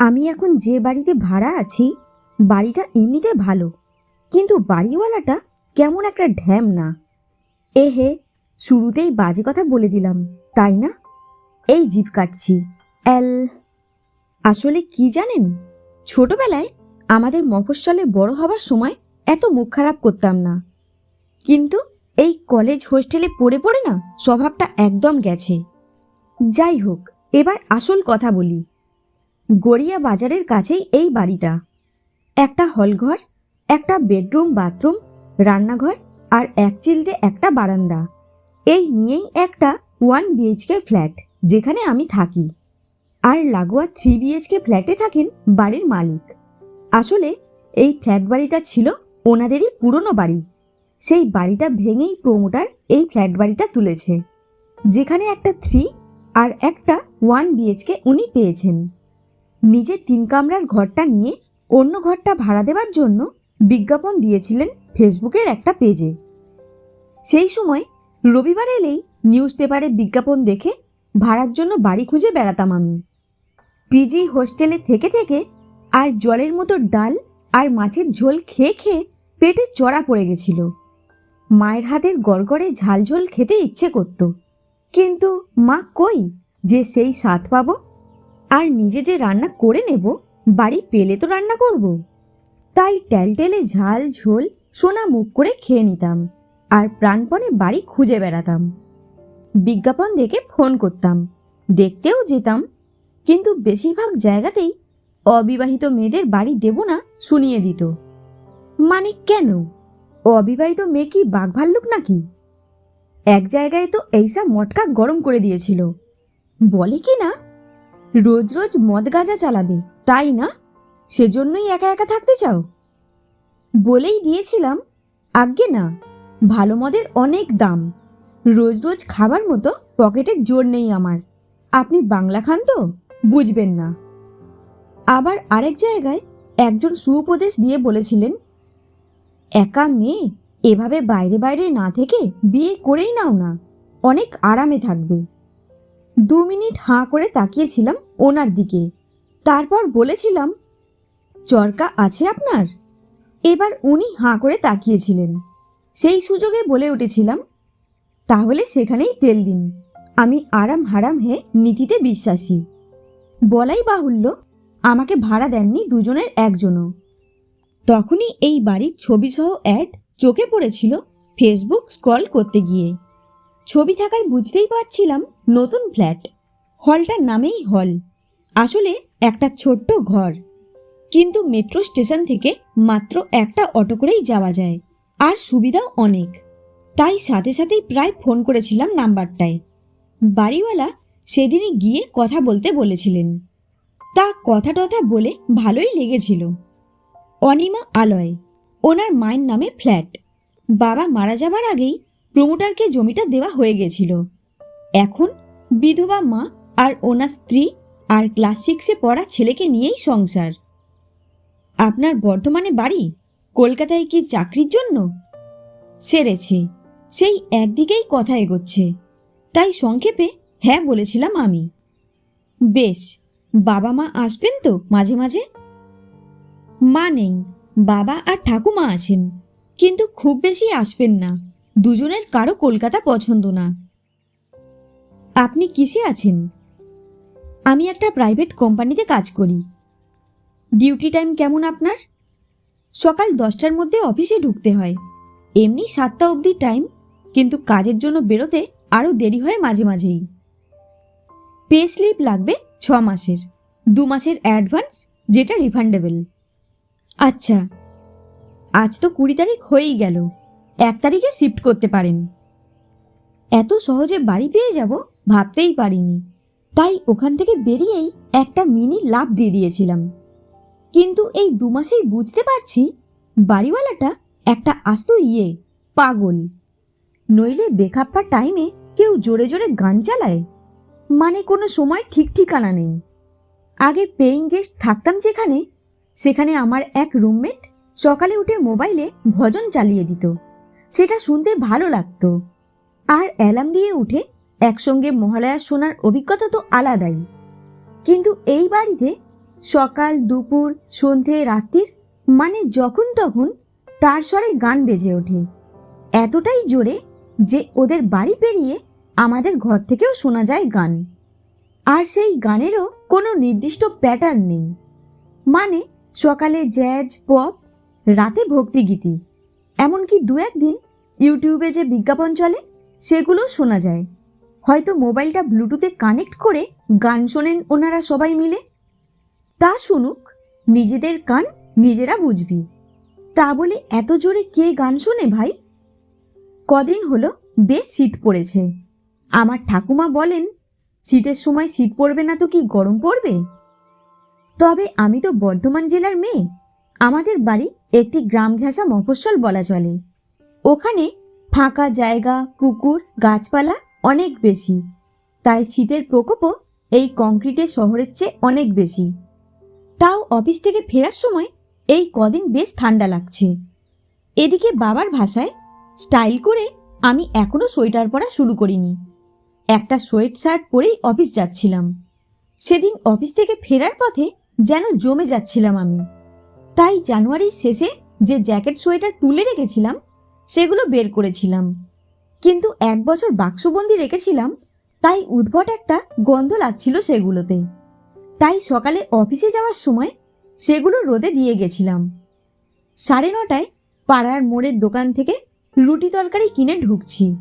আমি এখন যে বাড়িতে ভাড়া আছি, বাড়িটা এমনিতে ভালো, কিন্তু বাড়িওয়ালাটা কেমন একটা ঢ্যাম না। এ হে শুরুতেই বাজে কথা বলে দিলাম, তাই না? এই জিপ কাটছি এল আসলে কি জানেন, ছোটবেলায় আমাদের মফস্বলে বড় হবার সময় এত মুখ খারাপ করতাম না। কিন্তু এই কলেজ হোস্টেলে পড়ে পড়ে না, স্বভাবটা একদম গেছে। যাই হোক, এবার আসল কথা বলি। গড়িয়া বাজারের কাছেই এই বাড়িটা। একটা হলঘর একটা বেডরুম, বাথরুম, রান্নাঘর আর এক চিলতে একটা বারান্দা। এই নিয়েই একটা ওয়ান বিএইচকে ফ্ল্যাট, যেখানে আমি থাকি। আর লাগোয়া থ্রি বিএইচকে ফ্ল্যাটে থাকেন বাড়ির মালিক। আসলে এই ফ্ল্যাট বাড়িটা ছিল ওনাদেরই পুরনো বাড়ি। সেই বাড়িটা ভেঙেই প্রমোটার এই ফ্ল্যাট বাড়িটা তুলেছে। যেখানে একটা থ্রি আর একটা ওয়ান বিএইচকে উনি পেয়েছেন। নিজের তিন কামরার ঘরটা নিয়ে অন্য ঘরটা ভাড়া দেওয়ার জন্য বিজ্ঞাপন দিয়েছিলেন ফেসবুকের একটা পেজে। সেই সময় রবিবার এলেই নিউজ পেপারে বিজ্ঞাপন দেখে ভাড়ার জন্য বাড়ি খুঁজে বেড়াতাম আমি। পিজি হোস্টেলে থেকে থেকে আর জলের মতো ডাল আর মাছের ঝোল খেয়ে খেয়ে পেটে চড়া পড়ে গেছিল। মায়ের হাতের গড়গড়ে ঝাল ঝোল খেতে ইচ্ছে করতো। কিন্তু মা কই যে সেই স্বাদ পাবো? আর নিজে যে রান্না করে নেব, বাড়ি পেলে তো রান্না করব। তাই টেলটেলে ঝাল, ঝোল, সোনা মুখ করে খেয়ে নিতাম আর প্রাণপণে বাড়ি খুঁজে বেড়াতাম। বিজ্ঞাপন দেখে ফোন করতাম, দেখতেও যেতাম, কিন্তু বেশিরভাগ জায়গাতেই অবিবাহিত মেয়েদের বাড়ি দেব না শুনিয়ে দিত। মানে কেন? অবিবাহিত মেয়ে কি বাঘ ভাল্লুক নাকি? এক জায়গায় তো এইসা মটকা গরম করে দিয়েছিল। বলে কি না? রোজ রোজ মদ গাঁজা চালাবে, তাই না? সেজন্যই একা একা থাকতে চাও? বলেই দিয়েছিলাম, আজ্ঞে না, ভালো মদের অনেক দাম। রোজ রোজ খাবার মতো পকেটের জোর নেই আমার। আপনি বাংলা খান তো, বুঝবেন না। আবার আরেক জায়গায় একজন সুউপদেশ দিয়ে বলেছিলেন, একা মেয়ে এভাবে বাইরে বাইরে না থেকে বিয়ে করেই নাও না, অনেক আরামে থাকবে। দু মিনিট হাঁ করে তাকিয়েছিলাম ওনার দিকে। তারপর বলেছিলাম, চরকা আছে আপনার? এবার উনি হাঁ করে তাকিয়েছিলেন। সেই সুযোগে বলে উঠেছিলাম, তাহলে সেখানেই তেল দিন। আমি আরাম হারাম হে নীতিতে বিশ্বাসী। বলাই বাহুল্য, আমাকে ভাড়া দেননি দুজনের একজনও। তখনই এই বাড়ির ছবিসহ অ্যাড চোখে পড়েছিল ফেসবুক স্ক্রল করতে গিয়ে। ছবি থাকায় বুঝতেই পারছিলাম নতুন ফ্ল্যাট। হলটার নামেই হল। আসলে একটা ছোট্ট ঘর। কিন্তু মেট্রো স্টেশন থেকে মাত্র একটা অটো করেই যাওয়া যায়। আর সুবিধাও অনেক। তাই সাথে সাথেই প্রায় ফোন করেছিলাম নাম্বারটায়। বাড়িওয়ালা সেদিনই গিয়ে কথা বলতে বলেছিলেন। তা কথা টথা বলে ভালোই লেগেছিল। অনিমা আলয়, ওনার মায়ের নামে ফ্ল্যাট। বাবা মারা যাবার আগেই প্রমোটারকে জমিটা দেওয়া হয়ে গেছিল। এখন বিধবা মা আর ওনার স্ত্রী আর ক্লাস সিক্সে পড়া ছেলেকে নিয়েই সংসার। আপনার বর্ধমানে বাড়ি? কলকাতায় কি চাকরির জন্য? সেরেছে। সেই একদিকেই কথা এগোচ্ছে। তাই সংক্ষেপে হ্যাঁ বলেছিলাম আমি। বেশ, বাবা মা আসবেন তো মাঝে মাঝে? মা নেই, বাবা আর ঠাকুমা আছেন, কিন্তু খুব বেশি আসবেন না। দুজনের কারও কলকাতা পছন্দ না। আপনি কিসে আছেন? আমি একটা প্রাইভেট কোম্পানিতে কাজ করি। ডিউটি টাইম কেমন আপনার? সকাল দশটার মধ্যে অফিসে ঢুকতে হয়। এমনি সাতটা অবধি টাইম, কিন্তু কাজের জন্য বেরোতে আরও দেরি হয় মাঝে মাঝেই। পে স্লিপ লাগবে ছ মাসের। দু মাসের অ্যাডভান্স, যেটা রিফান্ডেবল। আচ্ছা আজ তো কুড়ি তারিখ হয়েই গেল। এক তারিখে শিফট করতে পারেন। এত সহজে বাড়ি পেয়ে যাব ভাবতেই পারিনি। তাই ওখান থেকে বেরিয়েই একটা মিনি লাভ দিয়ে দিয়েছিলাম। কিন্তু এই দু মাসেই বুঝতে পারছি বাড়িওয়ালাটা একটা আস্ত ইয়ে পাগল। নইলে বেখাপ্পার টাইমে কেউ জোরে জোরে গান চালায়। মানে কোনো সময় ঠিক ঠিকানা নেই। আগে পেইং গেস্ট থাকতাম যেখানে, সেখানে আমার এক রুমমেট সকালে উঠে মোবাইলে ভজন চালিয়ে দিত। সেটা শুনতে ভালো লাগতো। আর অ্যালার্ম দিয়ে উঠে একসঙ্গে মহালয়া শোনার অভিজ্ঞতা তো আলাদাই। কিন্তু এই বাড়িতে সকাল, দুপুর, সন্ধে, রাত্রির মানে যখন তখন তার স্বরে গান বেজে ওঠে। এতটাই জোরে যে ওদের বাড়ি পেরিয়ে আমাদের ঘর থেকেও শোনা যায় গান। আর সেই গানেরও কোনো নির্দিষ্ট প্যাটার্ন নেই। মানে সকালে জ্যাজ, পপ, রাতে ভক্তিগীতি। এমনকি দু একদিন ইউটিউবে যে বিজ্ঞাপন চলে, সেগুলো শোনা যায়। হয়তো মোবাইলটা ব্লুটুথে কানেক্ট করে গান শোনেন ওনারা সবাই মিলে। তা শুনুক, নিজেদের কান নিজেরা বুঝবি। তা বলে এত জোরে কে গান শোনে ভাই? কদিন হলো বেশ শীত পড়েছে। আমার ঠাকুমা বলেন, শীতের সময় শীত পড়বে না তো কি গরম পড়বে? তবে আমি তো বর্ধমান জেলার মেয়ে। আমাদের বাড়ি একটি গ্রাম ঘেঁষা মফস্বল বলা চলে। ওখানে ফাঁকা জায়গা, পুকুর, গাছপালা অনেক বেশি। তাই শীতের প্রকোপও এই কংক্রিটের শহরের চেয়ে অনেক বেশি। তাও অফিস থেকে ফেরার সময় এই কদিন বেশ ঠান্ডা লাগছে। এদিকে বাবার ভাষায় স্টাইল করে আমি এখনও সোয়েটার পরা শুরু করিনি। একটা সোয়েট শার্ট পরেই অফিস যাচ্ছিলাম। সেদিন অফিস থেকে ফেরার পথে যেন জমে যাচ্ছিলাম আমি। তাই জানুয়ারির শেষে যে জ্যাকেট, সোয়েটার তুলে রেখেছিলাম, সেগুলো বের করেছিলাম। কিন্তু এক বছর বাক্সবন্দি রেখেছিলাম, তাই উদ্ভট একটা গন্ধ লাগছিল সেগুলোতে। তাই সকালে অফিসে যাওয়ার সময় সেগুলো রোদে দিয়ে গেছিলাম। সাড়ে নটায় পাড়ার মোড়ের দোকান থেকে রুটি তরকারি কিনে ঢুকছি।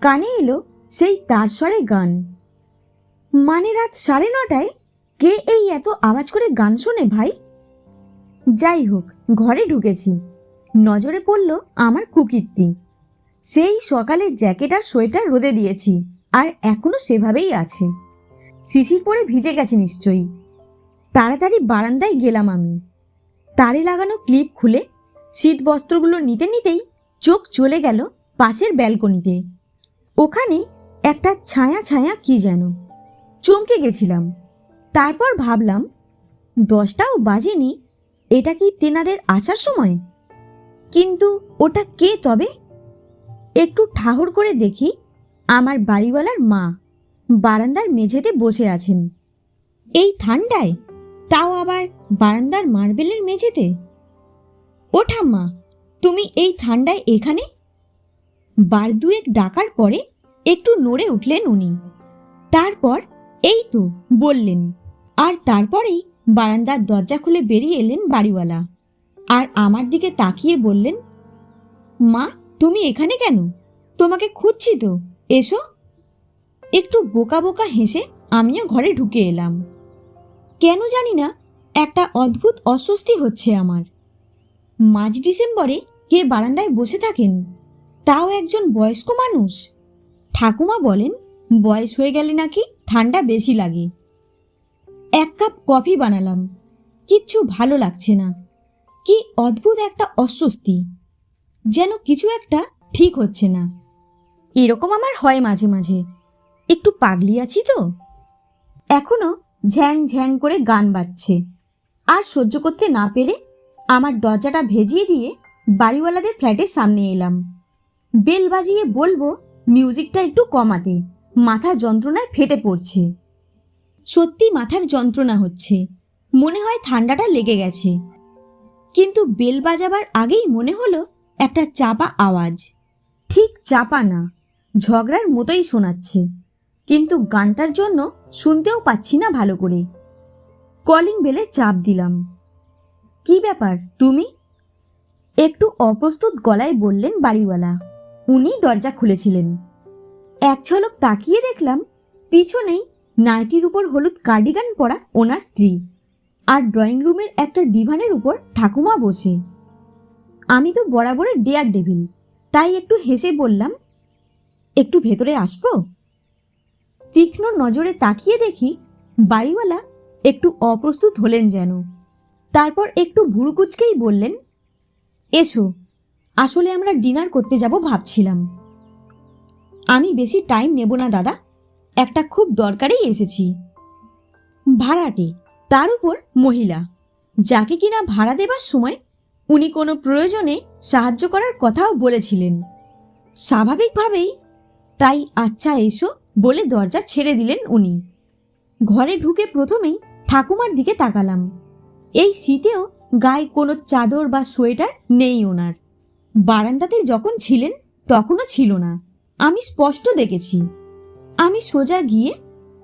কানে এলো সেই তার স্বরে গান। মানে রাত সাড়ে নটায় কে এই এত আওয়াজ করে গান শোনে ভাই? যাই হোক, ঘরে ঢুকেছি। নজরে পড়ল আমার কুকিরটি সেই সকালে জ্যাকেট আর সোয়েটার রোদে দিয়েছি, আর এখনও সেভাবেই আছে। শিশির পরে ভিজে গেছে নিশ্চয়ই। তাড়াতাড়ি বারান্দায় গেলাম আমি। তারে লাগানো ক্লিপ খুলে শীত বস্ত্রগুলো নিতে নিতেই চোখ চলে গেল পাশের ব্যালকনিতে। ওখানে একটা ছায়া ছায়া কি যেন। চমকে গেছিলাম। তারপর ভাবলাম, দশটাও বাজেনি এটা কি তেনাদের আসার সময়? কিন্তু ওটা কে তবে? একটু ঠাহর করে দেখি, আমার বাড়িওয়ালার মা বারান্দার মেঝেতে বসে আছেন। এই ঠান্ডায়, তাও আবার বারান্দার মার্বেলের মেঝেতে? ও ঠাম্মা, তুমি এই ঠান্ডায় এখানে? বার দুয়েক ডাকার পরে একটু নড়ে উঠলেন উনি। তারপর এই তো বললেন, আর তারপরেই বারান্দার দরজা খুলে বেরিয়ে এলেন বাড়িওয়ালা। আর আমার দিকে তাকিয়ে বললেন, মা, তুমি এখানে কেন? তোমাকে খুঁজছি তো, এসো। একটু বোকা বোকা হেসে আমিও ঘরে ঢুকে এলাম। কেন জানি না, একটা অদ্ভুত অস্বস্তি হচ্ছে আমার। মাঝ ডিসেম্বরে কে বারান্দায় বসে থাকেন, তাও একজন বয়স্ক মানুষ। ঠাকুমা বলেন, বয়স হয়ে গেলে নাকি ঠান্ডা বেশি লাগে। এক কাপ কফি বানালাম। কিচ্ছু ভালো লাগছে না। কি অদ্ভুত একটা অস্বস্তি। যেন কিছু একটা ঠিক হচ্ছে না। এরকম আমার হয় মাঝে মাঝে। একটু পাগলি আছি তো। এখনও ঝ্যাং ঝ্যাং করে গান বাজছে। আর সহ্য করতে না পেরে আমার দরজাটা ভেজিয়ে দিয়ে বাড়িওয়ালাদের ফ্ল্যাটের সামনে এলাম। বেল বাজিয়ে বলব, মিউজিকটা একটু কমাতে। মাথা যন্ত্রণায় ফেটে পড়ছে। সত্যি মাথার যন্ত্রণা হচ্ছে। মনে হয় ঠান্ডাটা লেগে গেছে। কিন্তু বেল বাজাবার আগেই মনে হলো একটা চাপা আওয়াজ। ঠিক চাপা না, ঝগড়ার মতোই শোনাচ্ছে। কিন্তু গানটার জন্য শুনতেও পাচ্ছি না ভালো করে। কলিং বেলে চাপ দিলাম। কি ব্যাপার, তুমি? একটু অপ্রস্তুত গলায় বললেন বাড়িওয়ালা। উনি দরজা খুলেছিলেন। এক ঝলক তাকিয়ে দেখলাম, পিছনেই নাইটির উপর হলুদ কার্ডিগান পরা ওনার স্ত্রী আর ড্রয়িং রুমের একটা ডিভানের উপর ঠাকুমা বসে। আমি তো বরাবরের ডেয়ার ডেভিল, তাই একটু হেসে বললাম, একটু ভেতরে আসব? তীক্ষ্ণ নজরে তাকিয়ে দেখি বাড়িওয়ালা একটু অপ্রস্তুত হলেন যেন। তারপর একটু ভুরুকুচকেই বললেন, এসো, আসলে আমরা ডিনার করতে যাব ভাবছিলাম। আমি বেশি টাইম নেব না, দাদা। একটা খুব দরকারেই এসেছি। ভাড়াটে, তার উপর মহিলা। যাকে কিনা ভাড়া দেবার সময় উনি কোনো প্রয়োজনে সাহায্য করার কথাও বলেছিলেন। স্বাভাবিকভাবেই তাই আচ্ছা এসো বলে দরজা ছেড়ে দিলেন উনি। ঘরে ঢুকে প্রথমেই ঠাকুমার দিকে তাকালাম। এই শীতেও গায়ে কোনো চাদর বা সোয়েটার নেই ওনার। বারান্দাতে যখন ছিলেন তখনও ছিল না। আমি স্পষ্ট দেখেছি। আমি সোজা গিয়ে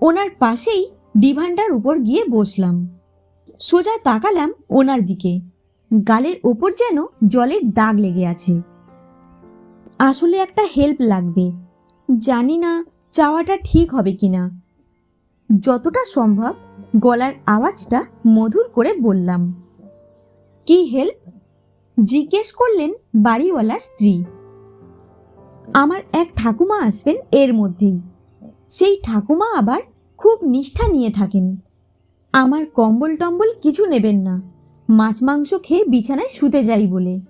ওনার পাশেই ডিভানটার উপর গিয়ে বসলাম। সোজা তাকালাম ওনার দিকে। গালের ওপর যেন জলের দাগ লেগে আছে। আসলে একটা হেল্প লাগবে। জানি না চাওয়াটা ঠিক হবে কিনা। যতটা সম্ভব গলার আওয়াজটা মধুর করে বললাম। কি হেল্প? জিজ্ঞেস করলেন বাড়িওয়ালার স্ত্রী। আমার এক ঠাকুমা আসবেন এর মধ্যেই। সেই ঠাকুমা আবার খুব নিষ্ঠা নিয়ে থাকেন। আমার কম্বল টম্বল কিছু নেবেন না। মাছ মাংস খেয়ে বিছানায় শুতে যাই বলে।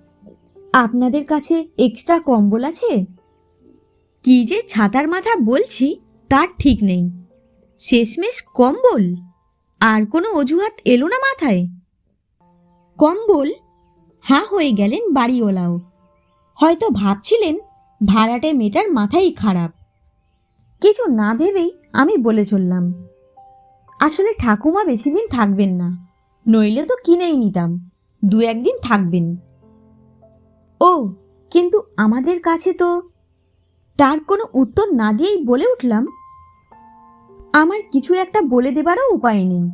আপনাদের কাছে এক্সট্রা কম্বল আছে? কি যে ছাতার মাথা বলছি, তার ঠিক নেই। শেষমেশ কম্বল? আর কোনো অজুহাত এলো না মাথায়? কম্বল? হ্যাঁ হয়ে গেলেন বাড়িওয়ালাও। হয়তো ভাবছিলেন ভাড়াটে মেটার মাথাই খারাপ। কিছু না ভেবেই আমি বলে চললাম, আসলে ঠাকুমা বেশি দিন থাকবেন না, নইলে তো কিনেই নিতাম, দু একদিন থাকবেন। ও, কিন্তু আমাদের কাছে তো তার কোনো উত্তর না দিয়েই বলে উঠলাম। আমার কিছু একটা বলে দেবারও উপায় নেই।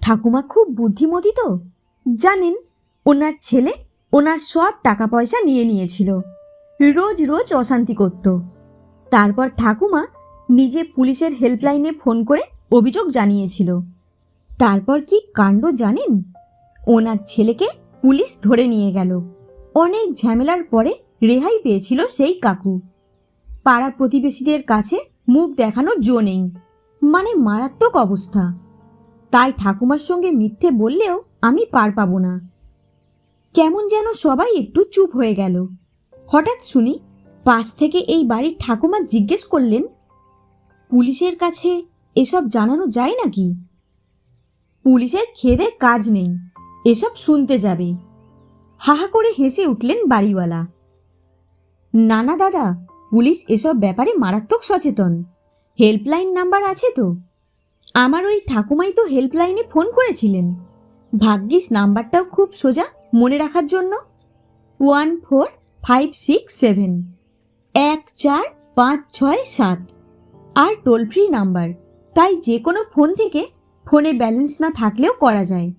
ঠাকুমা খুব বুদ্ধিমতী তো, জানেন, ওনার ছেলে ওনার সব টাকা পয়সা নিয়ে নিয়েছিল, রোজ রোজ অশান্তি করত। তারপর ঠাকুমা নিজে পুলিশের হেল্পলাইনে ফোন করে অভিযোগ জানিয়েছিল। তারপর কি কাণ্ড জানেন? ওনার ছেলেকে পুলিশ ধরে নিয়ে গেল। অনেক ঝামেলার পরে রেহাই পেয়েছিল সেই কাকু। পাড়া প্রতিবেশীদের কাছে মুখ দেখানোর জো নেই মানে মারাত্মক অবস্থা। তাই ঠাকুমার সঙ্গে মিথ্যে বললেও আমি পার পাবো না। কেমন যেন সবাই একটু চুপ হয়ে গেল। হঠাৎ শুনি পাশ থেকে এই বাড়ির ঠাকুমা জিজ্ঞেস করলেন পুলিশের কাছে এসব জানানো যায় নাকি? পুলিশের খেদে কাজ নেই, এসব শুনতে যাবে। হাহা করে হেসে উঠলেন বাড়িওয়ালা। নানা দাদা, পুলিশ এসব ব্যাপারে মারাত্মক সচেতন। হেল্পলাইন নাম্বার আছে তো? আমার ওই ঠাকুমাই তো হেল্পলাইনে ফোন করেছিলেন। ভাগ্যিস নাম্বারটাও খুব সোজা মনে রাখার জন্য। One four five six seven, এক চার পাঁচ ছয় সাত। আর টোল ফ্রি নাম্বার তাই যে কোনো ফোন থেকে ফোনে ব্যালেন্স না থাকলেও করা যায়।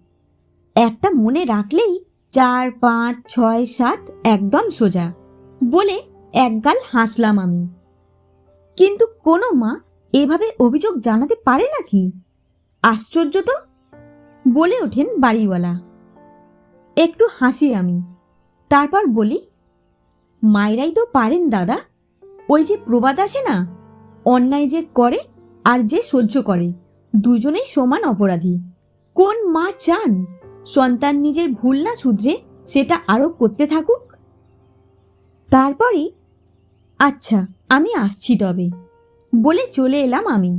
একটা মনে রাখলেই চার, পাঁচ, ছয়, সাত একদম সোজা বলে একগাল হাসলাম আমি। কিন্তু কোনো মা এভাবে অভিযোগ জানাতে পারে নাকি? আশ্চর্য তো! বলে ওঠেন বাড়িওয়ালা। একটু হাসি আমি। তারপর বলি, মায়েরাই তো পারেন দাদা। ওই যে প্রবাদ আছে না অন্যায় যে করে আর যে সহ্য করে, দুজনেই সমান অপরাধী। কোন মা চান সন্তান নিজের ভুল না শুধরে সেটা আরও করতে থাকুক? তারপরই আচ্ছা আমি আসছি তবে। বলে চলে এলাম আমি।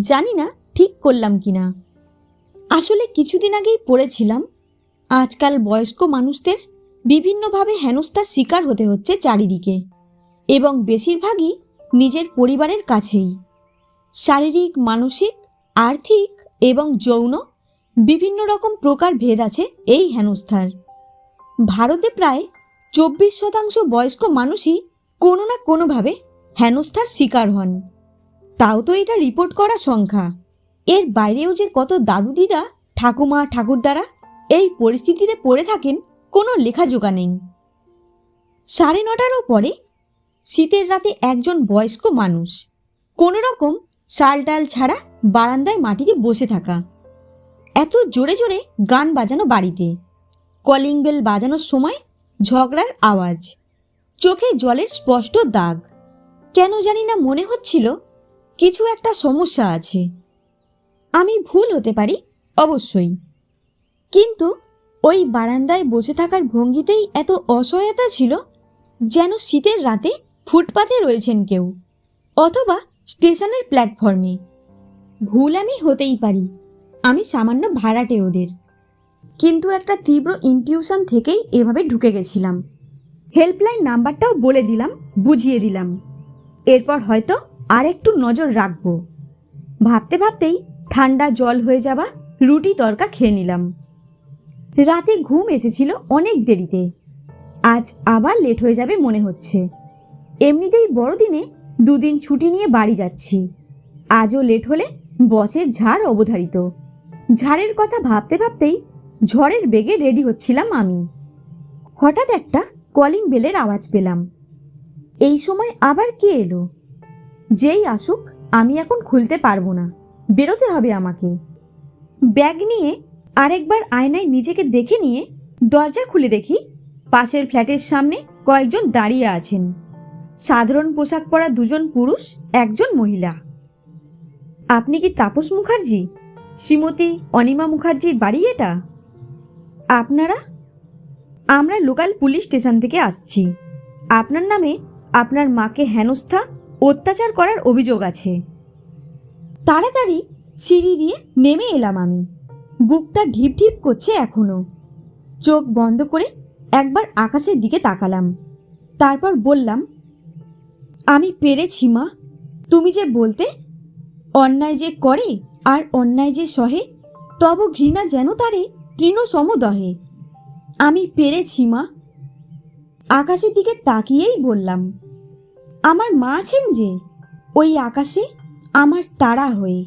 জানি না ঠিক করলাম কি না আসলে কিছুদিন আগেই পড়েছিলাম, আজকাল বয়স্ক মানুষদের বিভিন্নভাবে হেনস্থার শিকার হতে হচ্ছে চারিদিকে। এবং বেশিরভাগই নিজের পরিবারের কাছেই। শারীরিক, মানসিক, আর্থিক এবং যৌন বিভিন্ন রকম প্রকার ভেদ আছে এই হেনস্থার। ভারতে প্রায় চব্বিশ শতাংশ বয়স্ক মানুষই কোনো না কোনোভাবে হেনস্থার শিকার হন। তাও তো এটা রিপোর্ট করা সংখ্যা। এর বাইরেও যে কত দাদু দিদা, ঠাকুমা, ঠাকুরদারা এই পরিস্থিতিতে পড়ে থাকেন কোনো লেখাজোকা নেই। সাড়ে নটারও পরে শীতের রাতে একজন বয়স্ক মানুষ। কোনো রকম শাল ডাল ছাড়া বারান্দায় মাটিতে বসে থাকা। এত জোরে জোরে গান বাজানো বাড়িতে। কলিং বেল বাজানোর সময় ঝগড়ার আওয়াজ। চোখে জলের স্পষ্ট দাগ। কেন জানি না মনে হচ্ছিল কিছু একটা সমস্যা আছে। আমি ভুল হতে পারি? অবশ্যই। কিন্তু ওই বারান্দায় বসে থাকার ভঙ্গিতেই এত অসহায়তা ছিল যেন শীতের রাতে ফুটপাতে রয়েছেন কেউ, অথবা স্টেশনের প্ল্যাটফর্মে। ভুল আমি হতেই পারি, আমি সামান্য ভাড়াটে ওদের। কিন্তু একটা তীব্র ইনটিউশন থেকেই এভাবে ঢুকে গেছিলাম। হেল্পলাইন নাম্বারটাও বলে দিলাম, বুঝিয়ে দিলাম। এরপর হয়তো আর একটু নজর রাখব। ভাবতে ভাবতেই ঠান্ডা জল হয়ে যাওয়া রুটি তরকা খেয়ে নিলাম। রাতে ঘুম এসেছিল অনেক দেরিতে। আজ আবার লেট হয়ে যাবে মনে হচ্ছে। এমনিতেই বড়দিনে দুদিন ছুটি নিয়ে বাড়ি যাচ্ছি। আজও লেট হলে বসের ঝাড় অবধারিত। ঝাড়ের কথা ভাবতে ভাবতেই ঝড়ের বেগে রেডি হচ্ছিলাম আমি। হঠাৎ একটা কলিং বেলের আওয়াজ পেলাম। এই সময় আবার কে এলো? যেই আসুক, আমি এখন খুলতে পারব না। বেরোতে হবে আমাকে। ব্যাগ নিয়ে আরেকবার আয়নায় নিজেকে দেখে নিয়ে দরজা খুলে দেখি পাশের ফ্ল্যাটের সামনে কয়েকজন দাঁড়িয়ে আছেন। সাধারণ পোশাক পরা দুজন পুরুষ, একজন মহিলা। আপনি কি তাপস মুখার্জি? শ্রীমতী অনিমা মুখার্জির বাড়ি এটা? আপনারা? আমরা লোকাল পুলিশ স্টেশন থেকে আসছি। আপনার নামে আপনার মাকে হেনস্থা, অত্যাচার করার অভিযোগ আছে। তাড়াতাড়ি সিঁড়ি দিয়ে নেমে এলাম আমি। বুকটা ঢিপ ঢিপ করছে এখনও। চোখ বন্ধ করে একবার আকাশের দিকে তাকালাম। তারপর বললাম আমি পেরেছি, মা। তুমি যে বলতে, অন্যায় যে করে আর অন্যায় যে সহে, তব ঘৃণা যেন তারে তৃণ সমদহে। আমি পেরেছি, মা। আকাশের দিকে তাকিয়েই বললাম, আমার মা আছেন যে? ওই আকাশে আমার তারা হয়ে।